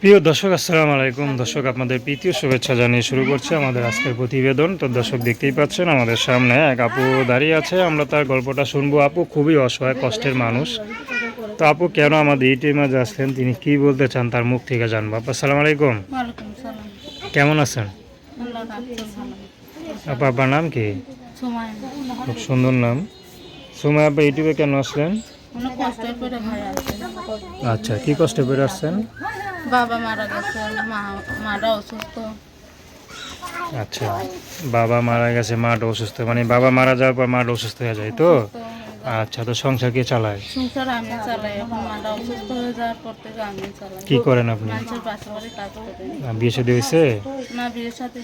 প্রিয় দর্শক আসসালামু আলাইকুম। দর্শক আপনাদের প্রীতীয় শুভেচ্ছা জানিয়ে শুরু করছে আমাদের আজকের প্রতিবেদন। তো দর্শক দেখতেই পাচ্ছেন আমাদের সামনে এক আপু দাঁড়িয়ে আছে। আমরা তার গল্পটা শুনব। আপু খুবই অসহায় কষ্টের মানুষ। তো আপু কেন আমাদের এই মাঝে আসলেন তিনি কি বলতে চান তার মুখ থেকে জানব। আপু আসসালামু আলাইকুম। কেমন আছেন? রাখছে আপনার নাম কি? খুব সুন্দর নাম। সুমা আপা ইউটিউবে কেন আসলেন? আচ্ছা কি কষ্টে পেরে আসছেন? বাবা মারা গেছে মা মারা অসুস্থ। আচ্ছা বাবা মারা গেছে মাটা অসুস্থ মানে বাবা মারা যাওয়ার পর মাটা অসুস্থ হয়ে যায় তো? আচ্ছা তো সংসার কে চালায়? সংসার আমি চালাই এখন মারা অসুস্থ হয়ে যাওয়ার পর থেকে আমি চালাই। কি করেন আপনি? মানুষের পাশে বাড়ি কাজ করে। বিয়ে শাদী হয়েছে? না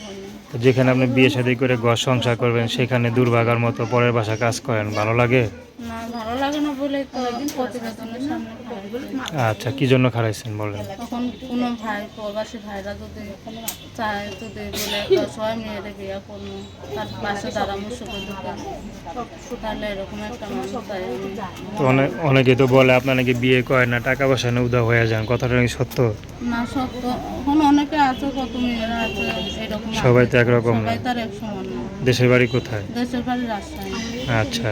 হয়নি। যেখানে আপনি বিয়ে শাদী করে ঘর সংসার করবেন সেখানে দুর্ভাগার মতো পরের বাসা কাজ করেন ভালো লাগে? না বলে তো প্রতিবেদনের সামনে আচ্ছা কি জন্য খারাইছেন বলেন? তখন কোনো ভাই প্রবাসী ভাইরা যদি চায় যদি বলে সবাই মেয়েরে বিয়ে করব তার পাশে তাহলে এরকম একটা মানুষ চাই অনেকে তো বলে আপনার নাকি বিয়ে করেন না টাকা পয়সা নিয়ে উদা হয়ে যান। কথাটা নাকি সত্য? না সত্য। এখন অনেকে আছে কত মেয়েরা আছে এরকম সবাই তো একরকম না। দেশের বাড়ি কোথায়? দেশের বাড়ি রাজশাহী। আচ্ছা।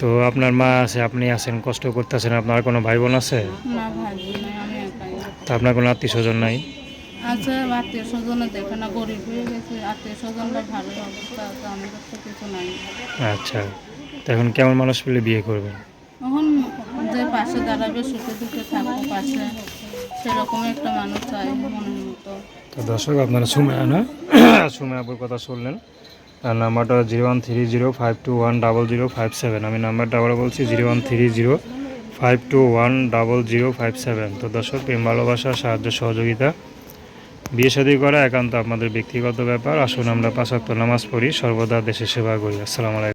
তো আপনার মা আছে আপনি আছেন কষ্ট করতেছেন আপনার কোনো ভাই বোন আছে? না ভাই বোন নাই, আমি একাই তো আপনার কোনো আত্মীয় স্বজন নাই? আছে আত্মীয় স্বজনে দেখে না গরিব হয়ে গেছে আত্মীয় স্বজনরা ভালো অবস্থা আছে আমাদের তো কিছু নাই। আচ্ছা তো এখন কেমন মানুষ পেলে বিয়ে করবেন এখন যে পাশে দাঁড়াবে সুখে দুঃখে থাকব পাশে সেরকম একটা মানুষ চাই মনের মতো। তো দর্শক আপনারা সুমেয়া না? সুমেয়া আপুর কথা শুনলেন। নাম্বারটা zero one three zero five two one double zero five seven. আমি নাম্বারটা আবার বলছি, zero one three zero five two one double zero five seven. তো দর্শক, প্রেম, ভালোবাসা, সাহায্য, সহযোগিতা, বিয়ে শাদী করা একান্ত আপনাদের ব্যক্তিগত ব্যাপার। আসুন আমরা পাশাক্ত নামাজ পড়ি, সর্বদা দেশের সেবা করি। আসসালামু আলাইকুম।